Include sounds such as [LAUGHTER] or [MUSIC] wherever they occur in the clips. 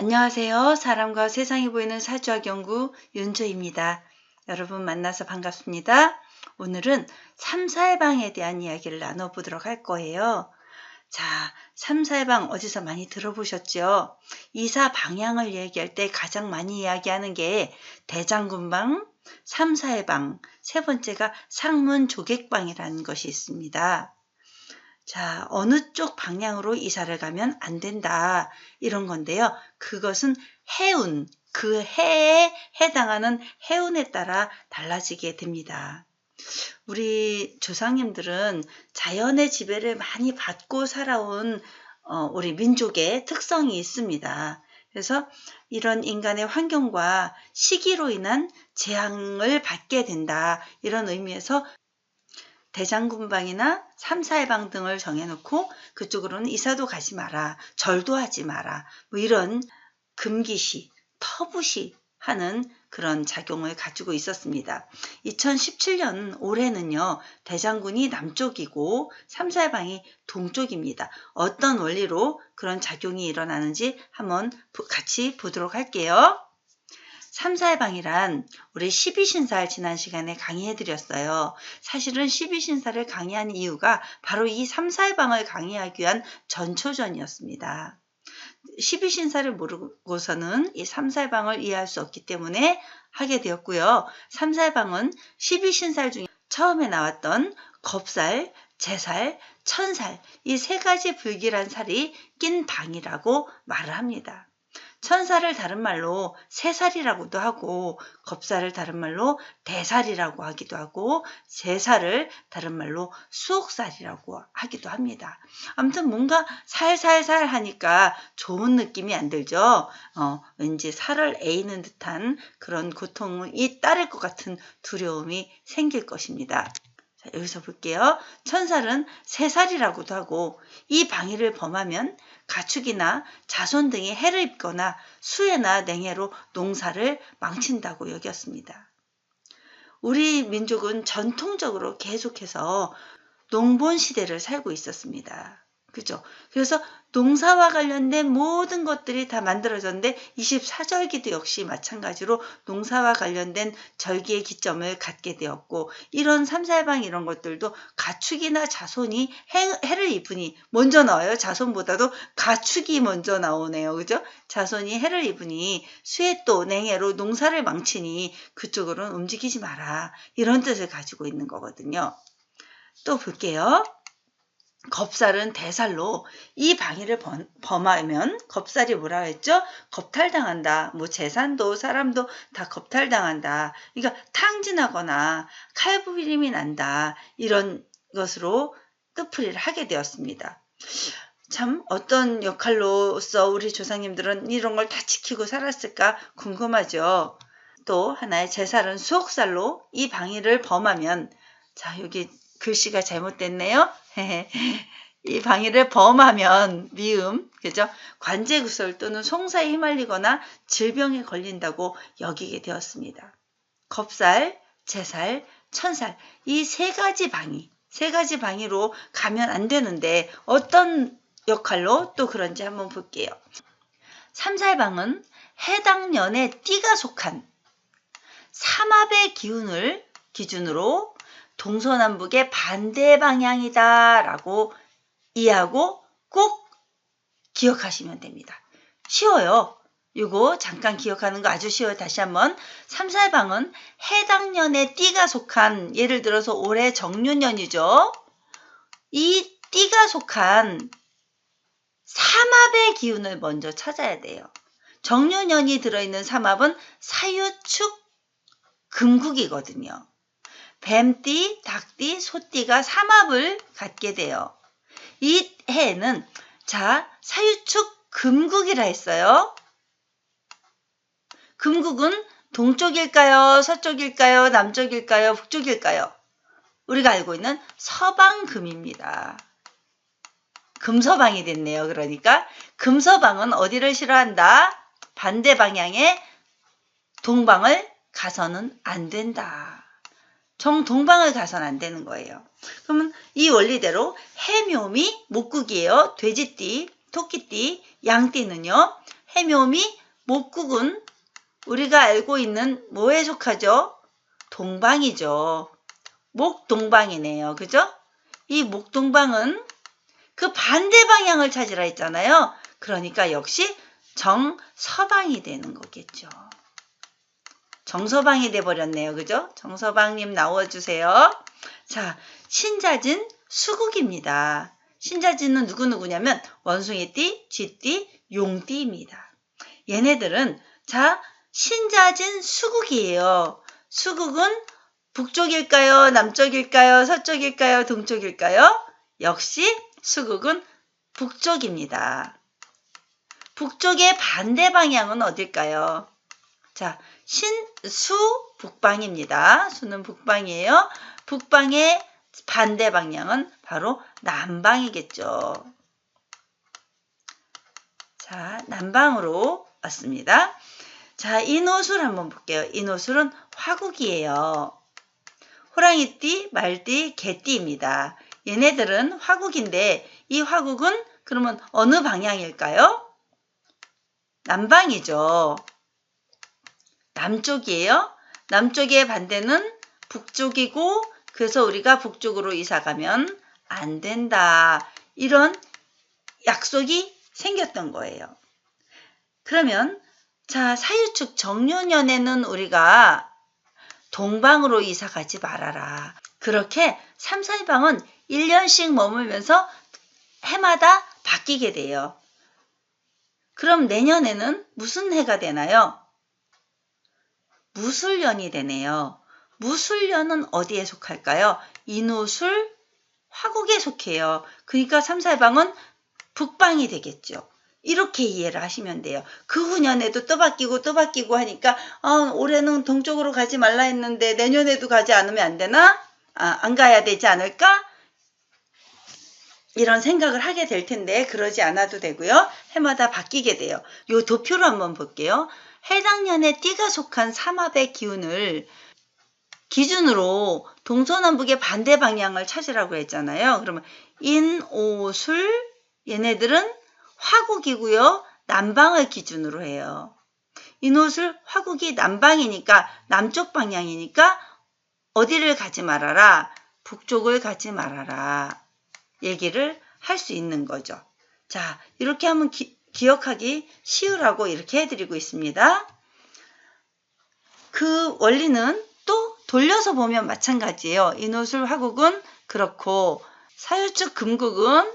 안녕하세요. 사람과 세상이 보이는 사주학 연구 윤조입니다. 여러분 만나서 반갑습니다. 오늘은 3, 4해방에 대한 이야기를 나눠보도록 할 거예요. 자, 3, 4해방 어디서 많이 들어보셨죠? 이사 방향을 얘기할 때 가장 많이 이야기하는 게 대장군방, 3, 4해방, 세 번째가 상문 조객방이라는 것이 있습니다. 자, 어느 쪽 방향으로 이사를 가면 안 된다. 이런 건데요. 그것은 해운, 그 해에 해당하는 해운에 따라 달라지게 됩니다. 우리 조상님들은 자연의 지배를 많이 받고 살아온 어, 우리 민족의 특성이 있습니다. 그래서 이런 인간의 환경과 시기로 인한 재앙을 받게 된다. 이런 의미에서 대장군방이나 삼사해방 등을 정해놓고 그쪽으로는 이사도 가지 마라, 절도 하지 마라, 뭐 이런 금기시, 터부시 하는 그런 작용을 가지고 있었습니다. 2017년 올해는요, 대장군이 남쪽이고 삼사해방이 동쪽입니다. 어떤 원리로 그런 작용이 일어나는지 한번 같이 보도록 할게요. 3, 4해방이란 우리 12신사를 지난 시간에 강의해 드렸어요. 사실은 12신사를 강의한 이유가 바로 이 3, 4해방을 강의하기 위한 전초전이었습니다. 12신사를 모르고서는 이 3, 4해방을 이해할 수 없기 때문에 하게 되었고요. 3, 4해방은 12신살 중에 처음에 나왔던 겁살, 제살, 천살 이 세 가지 불길한 살이 낀 방이라고 말을 합니다. 천사를 다른 말로 새살이라고도 하고 겁살을 다른 말로 대살이라고 하기도 하고 제살을 다른 말로 수옥살이라고 하기도 합니다. 아무튼 뭔가 살살살 하니까 좋은 느낌이 안 들죠. 어, 왠지 살을 에이는 듯한 그런 고통이 따를 것 같은 두려움이 생길 것입니다. 자, 여기서 볼게요. 천살은 새살이라고도 하고 이 방해를 범하면 가축이나 자손 등이 해를 입거나 수해나 냉해로 농사를 망친다고 여겼습니다. 우리 민족은 전통적으로 계속해서 농본 시대를 살고 있었습니다. 그죠? 그래서 농사와 관련된 모든 것들이 다 만들어졌는데 24절기도 역시 마찬가지로 농사와 관련된 절기의 기점을 갖게 되었고 이런 삼살방 이런 것들도 가축이나 자손이 해, 를 입으니 먼저 나와요. 자손보다도 가축이 먼저 나오네요. 그죠? 자손이 해를 입으니 수해 또 냉해로 농사를 망치니 그쪽으로는 움직이지 마라. 이런 뜻을 가지고 있는 거거든요. 또 볼게요. 겁살은 대살로 이 방해를 범하면 겁살이 뭐라 했죠? 겁탈당한다. 뭐 재산도 사람도 다 겁탈당한다. 그러니까 탕진하거나 칼부림이 난다. 이런 것으로 뜻풀이를 하게 되었습니다. 참 어떤 역할로서 우리 조상님들은 이런 걸 다 지키고 살았을까 궁금하죠. 또 하나의 제살은 수옥살로 이 방해를 범하면 자 여기 글씨가 잘못됐네요. [LAUGHS] 이 방해를 범하면 미음, 그죠? 관제구설 또는 송사에 휘말리거나 질병에 걸린다고 여기게 되었습니다. 겁살, 제살, 천살 이 세 가지 방위, 세 가지 방위로 가면 안 되는데 어떤 역할로 또 그런지 한번 볼게요. 삼살방은 해당 년에 띠가 속한 삼합의 기운을 기준으로 동서남북의 반대 방향이다 라고 이해하고 꼭 기억하시면 됩니다. 쉬워요. 이거 잠깐 기억하는 거 아주 쉬워요. 다시 한번 삼살방은 해당 년에 띠가 속한 예를 들어서 올해 정유년이죠. 이 띠가 속한 삼합의 기운을 먼저 찾아야 돼요. 정유년이 들어있는 삼합은 사유축 금국이거든요. 뱀띠, 닭띠, 소띠가 삼합을 갖게 돼요. 이 해에는 자 사유축 금국이라 했어요. 금국은 동쪽일까요? 서쪽일까요? 남쪽일까요? 북쪽일까요? 우리가 알고 있는 서방금입니다. 금서방이 됐네요. 그러니까 금서방은 어디를 싫어한다? 반대 방향의 동방을 가서는 안 된다. 정동방을 가선 안 되는 거예요. 그러면 이 원리대로 해묘미 목국이에요. 돼지띠, 토끼띠, 양띠는요. 해묘미, 목국은 우리가 알고 있는 뭐에 속하죠? 동방이죠. 목동방이네요. 그죠? 이 목동방은 그 반대 방향을 찾으라 했잖아요. 그러니까 역시 정서방이 되는 거겠죠. 정서방이 돼버렸네요. 그죠? 정서방님 나와주세요. 자, 신자진 수국입니다. 신자진은 누구누구냐면 원숭이띠, 쥐띠, 용띠입니다. 얘네들은 자, 신자진 수국이에요. 수국은 북쪽일까요? 남쪽일까요? 서쪽일까요? 동쪽일까요? 역시 수국은 북쪽입니다. 북쪽의 반대 방향은 어딜까요? 자, 신수 북방입니다. 수는 북방이에요. 북방의 반대 방향은 바로 남방이겠죠. 자, 남방으로 왔습니다. 자, 인호술 한번 볼게요. 인호술은 화국이에요. 호랑이띠, 말띠, 개띠입니다. 얘네들은 화국인데 이 화국은 그러면 어느 방향일까요? 남방이죠. 남쪽이에요. 남쪽의 반대는 북쪽이고 그래서 우리가 북쪽으로 이사 가면 안 된다. 이런 약속이 생겼던 거예요. 그러면 자 사유축 정유년에는 우리가 동방으로 이사 가지 말아라. 그렇게 3, 4방은 1년씩 머물면서 해마다 바뀌게 돼요. 그럼 내년에는 무슨 해가 되나요? 무술년이 되네요. 무술년은 어디에 속할까요? 인호술 화국에 속해요. 그러니까 3, 4방은 북방이 되겠죠. 이렇게 이해를 하시면 돼요. 그 후년에도 또 바뀌고 또 바뀌고 하니까 아, 올해는 동쪽으로 가지 말라 했는데 내년에도 가지 않으면 안 되나? 아, 안 가야 되지 않을까? 이런 생각을 하게 될 텐데 그러지 않아도 되고요. 해마다 바뀌게 돼요. 요 도표로 한번 볼게요. 해당 년에 띠가 속한 삼합의 기운을 기준으로 동서남북의 반대 방향을 찾으라고 했잖아요. 그러면 인 오 술 얘네들은 화국이고요. 남방을 기준으로 해요. 인오술 화국이 남방이니까 남쪽 방향이니까 어디를 가지 말아라. 북쪽을 가지 말아라. 얘기를 할 수 있는 거죠. 자, 이렇게 하면 기, 기억하기 쉬우라고 이렇게 해드리고 있습니다. 그 원리는 또 돌려서 보면 마찬가지예요. 인호술 화국은 그렇고 사유축 금국은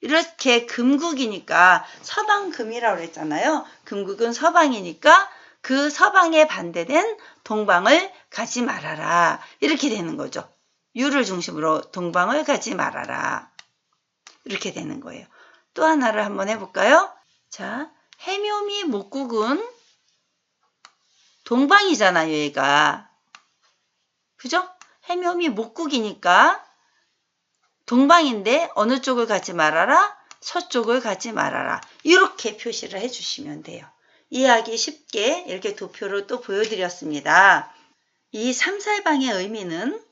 이렇게 금국이니까 서방금이라고 그랬잖아요. 금국은 서방이니까 그 서방에 반대된 동방을 가지 말아라. 이렇게 되는 거죠. 유를 중심으로 동방을 가지 말아라. 이렇게 되는 거예요. 또 하나를 한번 해볼까요? 자, 해묘미 목국은 동방이잖아요, 얘가. 그죠? 해묘미 목국이니까 동방인데 어느 쪽을 가지 말아라? 서쪽을 가지 말아라. 이렇게 표시를 해주시면 돼요. 이해하기 쉽게 이렇게 도표로 또 보여드렸습니다. 이 삼살방의 의미는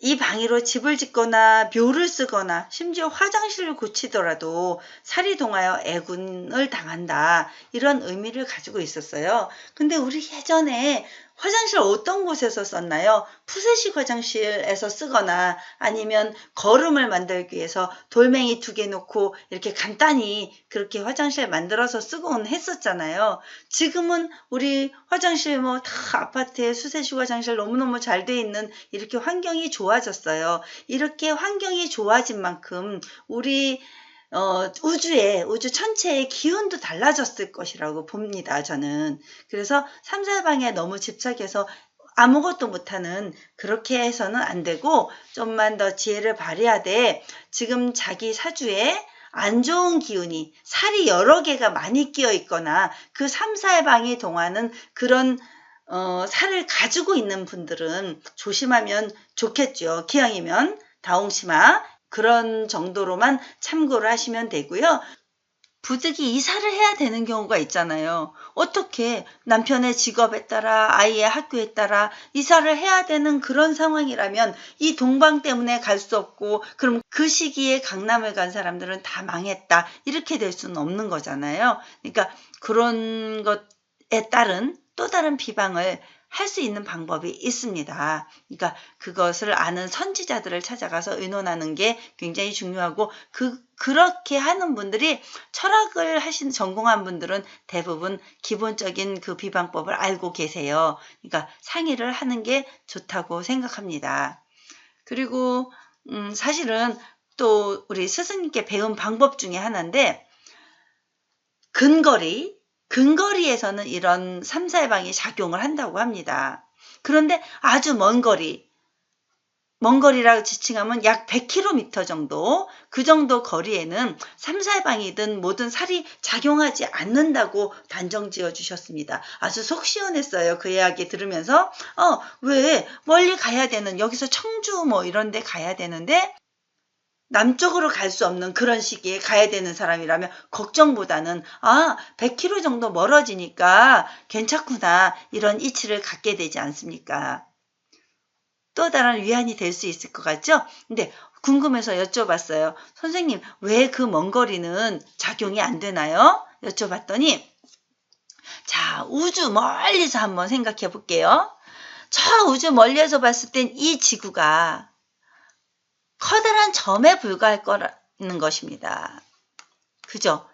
이 방위로 집을 짓거나 묘를 쓰거나 심지어 화장실을 고치더라도 살이 동하여 애군을 당한다. 이런 의미를 가지고 있었어요. 근데 우리 예전에 화장실 어떤 곳에서 썼나요? 푸세식 화장실에서 쓰거나 아니면 거름을 만들기 위해서 돌멩이 두 개 놓고 이렇게 간단히 그렇게 화장실 만들어서 쓰곤 했었잖아요. 지금은 우리 화장실 뭐 다 아파트에 수세식 화장실 너무너무 잘 돼 있는 이렇게 환경이 좋아졌어요. 이렇게 환경이 좋아진 만큼 우리 어, 우주의, 우주 전체의 기운도 달라졌을 것이라고 봅니다, 저는. 그래서 삼살방에 너무 집착해서 아무것도 못하는 그렇게 해서는 안 되고 좀만 더 지혜를 발휘하되 지금 자기 사주에 안 좋은 기운이 살이 여러 개가 많이 끼어 있거나 그 삼살방이 동하는 그런 어, 살을 가지고 있는 분들은 조심하면 좋겠죠. 기왕이면 다홍심화 그런 정도로만 참고를 하시면 되고요. 부득이 이사를 해야 되는 경우가 있잖아요. 어떻게 남편의 직업에 따라 아이의 학교에 따라 이사를 해야 되는 그런 상황이라면 이 동방 때문에 갈 수 없고 그럼 그 시기에 강남을 간 사람들은 다 망했다. 이렇게 될 수는 없는 거잖아요. 그러니까 그런 것에 따른 또 다른 비방을 할 수 있는 방법이 있습니다. 그러니까 그것을 아는 선지자들을 찾아가서 의논하는 게 굉장히 중요하고 그 그렇게 하는 분들이 철학을 하신 전공한 분들은 대부분 기본적인 그 비방법을 알고 계세요. 그러니까 상의를 하는 게 좋다고 생각합니다. 그리고 음, 사실은 또 우리 스승님께 배운 방법 중에 하나인데 근거리 근거리에서는 이런 3, 4해방이 작용을 한다고 합니다. 그런데 아주 먼 거리, 먼 거리라고 지칭하면 약 100km 정도, 그 정도 거리에는 3, 4해방이든 뭐든 살이 작용하지 않는다고 단정 지어 주셨습니다. 아주 속 시원했어요. 그 이야기 들으면서, 어, 왜 멀리 가야 되는, 여기서 청주 뭐 이런 데 가야 되는데, 남쪽으로 갈 수 없는 그런 시기에 가야 되는 사람이라면 걱정보다는 아 100km 정도 멀어지니까 괜찮구나 이런 이치를 갖게 되지 않습니까? 또 다른 위안이 될 수 있을 것 같죠? 근데 궁금해서 여쭤봤어요. 선생님 왜 그 먼 거리는 작용이 안 되나요? 여쭤봤더니 자 우주 멀리서 한번 생각해 볼게요. 저 우주 멀리에서 봤을 땐 이 지구가 커다란 점에 불과할 거라는 것입니다. 그죠?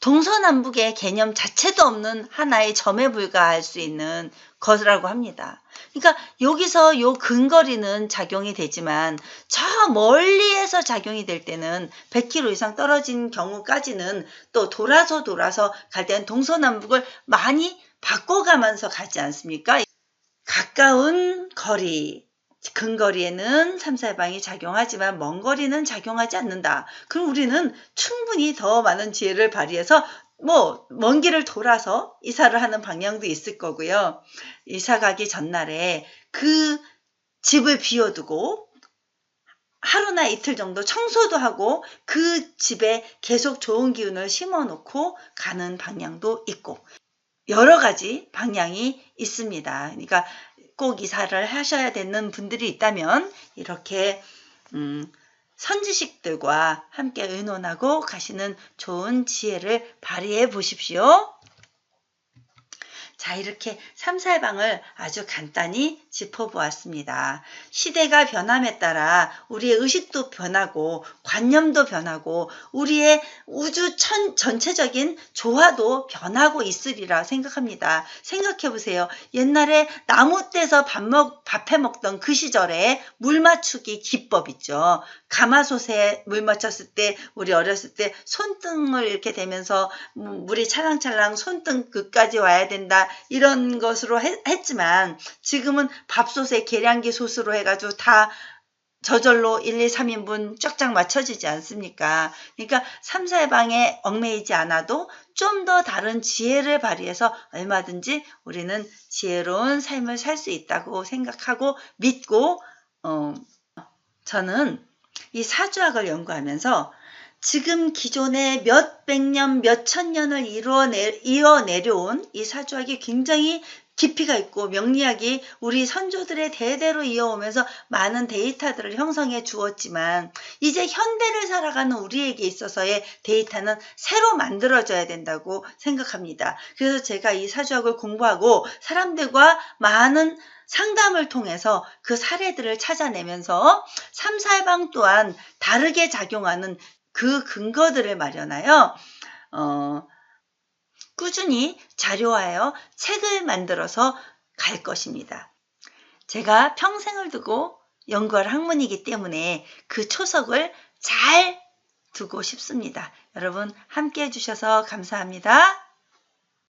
동서남북의 개념 자체도 없는 하나의 점에 불과할 수 있는 것이라고 합니다. 그러니까 여기서 요 근거리는 작용이 되지만 저 멀리에서 작용이 될 때는 100km 이상 떨어진 경우까지는 또 돌아서 돌아서 갈 때는 동서남북을 많이 바꿔가면서 가지 않습니까? 가까운 거리, 근거리에는 3, 4방이 작용하지만 먼 거리는 작용하지 않는다. 그럼 우리는 충분히 더 많은 지혜를 발휘해서 뭐 먼 길을 돌아서 이사를 하는 방향도 있을 거고요. 이사 가기 전날에 그 집을 비워두고 하루나 이틀 정도 청소도 하고 그 집에 계속 좋은 기운을 심어 놓고 가는 방향도 있고 여러 가지 방향이 있습니다. 그러니까 꼭 이사를 하셔야 되는 분들이 있다면 이렇게 음, 선지식들과 함께 의논하고 가시는 좋은 지혜를 발휘해 보십시오. 자, 이렇게 삼살방을 아주 간단히 짚어보았습니다. 시대가 변함에 따라 우리의 의식도 변하고 관념도 변하고 우리의 우주 천, 전체적인 조화도 변하고 있으리라 생각합니다. 생각해 보세요. 옛날에 나무 떼서 밥 먹, 밥해 먹던 그 시절에 물 맞추기 기법 있죠. 가마솥에 물 맞췄을 때 우리 어렸을 때 손등을 이렇게 대면서 물이 찰랑찰랑 손등 끝까지 와야 된다. 이런 것으로 했, 지만 지금은 밥솥에 계량기 솥으로 해가지고 다 저절로 1, 2, 3인분 쫙쫙 맞춰지지 않습니까? 그러니까 3, 4방에 얽매이지 않아도 좀 더 다른 지혜를 발휘해서 얼마든지 우리는 지혜로운 삶을 살 수 있다고 생각하고 믿고 어, 저는 이 사주학을 연구하면서 지금 기존에 몇백 년, 몇천 년을 이뤄내, 이어내려온 이 사주학이 굉장히 깊이가 있고 명리학이 우리 선조들의 대대로 이어오면서 많은 데이터들을 형성해 주었지만 이제 현대를 살아가는 우리에게 있어서의 데이터는 새로 만들어져야 된다고 생각합니다. 그래서 제가 이 사주학을 공부하고 사람들과 많은 상담을 통해서 그 사례들을 찾아내면서 3, 4방 또한 다르게 작용하는 그 근거들을 마련하여 어, 꾸준히 자료화하여 책을 만들어서 갈 것입니다. 제가 평생을 두고 연구할 학문이기 때문에 그 초석을 잘 두고 싶습니다. 여러분 함께 해주셔서 감사합니다.